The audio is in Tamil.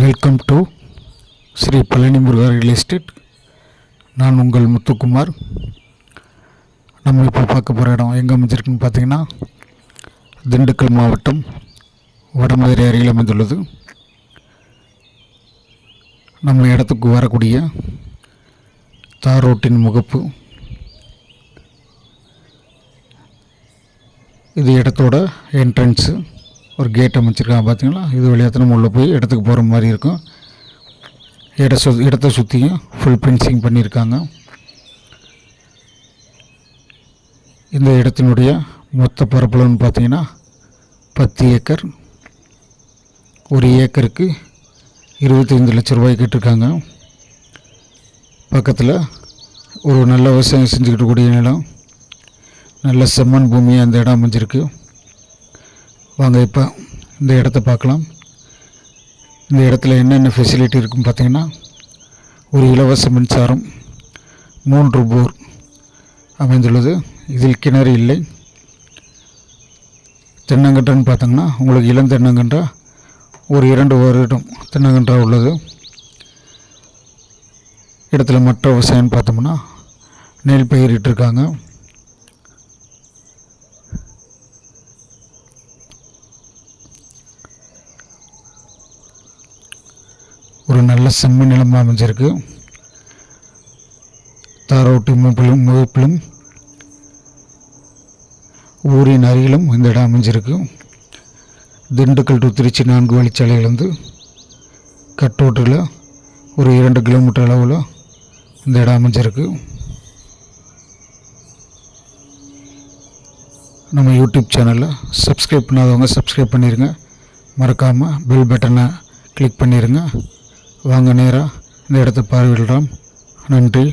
Welcome to Sri Palani Muruga real estate நான் உங்கள் முத்துக்குமார். நம்ம இப்போ பார்க்க போகிற இடம் எங்கே அமைஞ்சிருக்குன்னு பார்த்தீங்கன்னா திண்டுக்கல் மாவட்டம் வடமதுரை அருகில் அமைந்துள்ளது. நம்ம இடத்துக்கு வரக்கூடிய தார் ரோட்டின் முகப்பு. இது இடத்தோட என்ட்ரன்ஸு ஒரு கேட் அமைச்சிருக்காங்க பார்த்தீங்களா இது வழியாக நம்ம உள்ளே போய் இடத்துக்கு போகிற மாதிரி இருக்கும். இட சு இடத்த சுற்றியும் ஃபுல் ஃபென்சிங் பண்ணியிருக்காங்க இந்த இடத்தினுடைய மொத்த பரப்பளவுன்னு பார்த்தீங்கன்னா பத்து ஏக்கர். ஒரு ஏக்கருக்கு இருபத்தைந்து லட்ச ரூபாய் கேட்டிருக்காங்க. பக்கத்தில் ஒரு நல்ல விவசாயம் செஞ்சுக்கிட்டு கூடிய நிலம். நல்ல செம்மண் பூமியாக அந்த இடம் அமைஞ்சிருக்கு. வாங்க இப்போ இந்த இடத்த பார்க்கலாம். இந்த இடத்துல என்னென்ன ஃபெசிலிட்டி இருக்குன்னு பார்த்தீங்கன்னா ஒரு இலவச மின்சாரம் மூன்று போர் அமைந்துள்ளது. இதில் கிணறு இல்லை. தென்னங்கன்றுன்னு பார்த்தோங்கன்னா உங்களுக்கு இளம் தென்னங்கன்றா ஒரு இரண்டு வருடம் தென்னங்கன்றா உள்ளது. இடத்துல மற்ற விவசாயம்னு பார்த்தோம்னா நெல் பயிரிட்டிருக்காங்க. ஒரு நல்ல செம்ம நிலமாக அமைஞ்சிருக்கு. தாரோட்டி முகப்பிலும் முகப்பிலும் ஊரின் அருகிலும் இந்த இடம் அமைஞ்சிருக்கு. திண்டுக்கல் டு திருச்சி நான்கு வழிச்சாலையிலேருந்து கட்டோட்டில் ஒரு இரண்டு கிலோமீட்டர் அளவில் இந்த இடம் அமைஞ்சிருக்கு. நம்ம யூடியூப் சேனலில் சப்ஸ்கிரைப் பண்ணாதவங்க சப்ஸ்கிரைப் பண்ணிடுங்க மறக்காமல் பெல் பட்டனை கிளிக் பண்ணிடுங்க வாங்க நேராக இந்த இடத்த பார்வையிடலாம் நன்றி.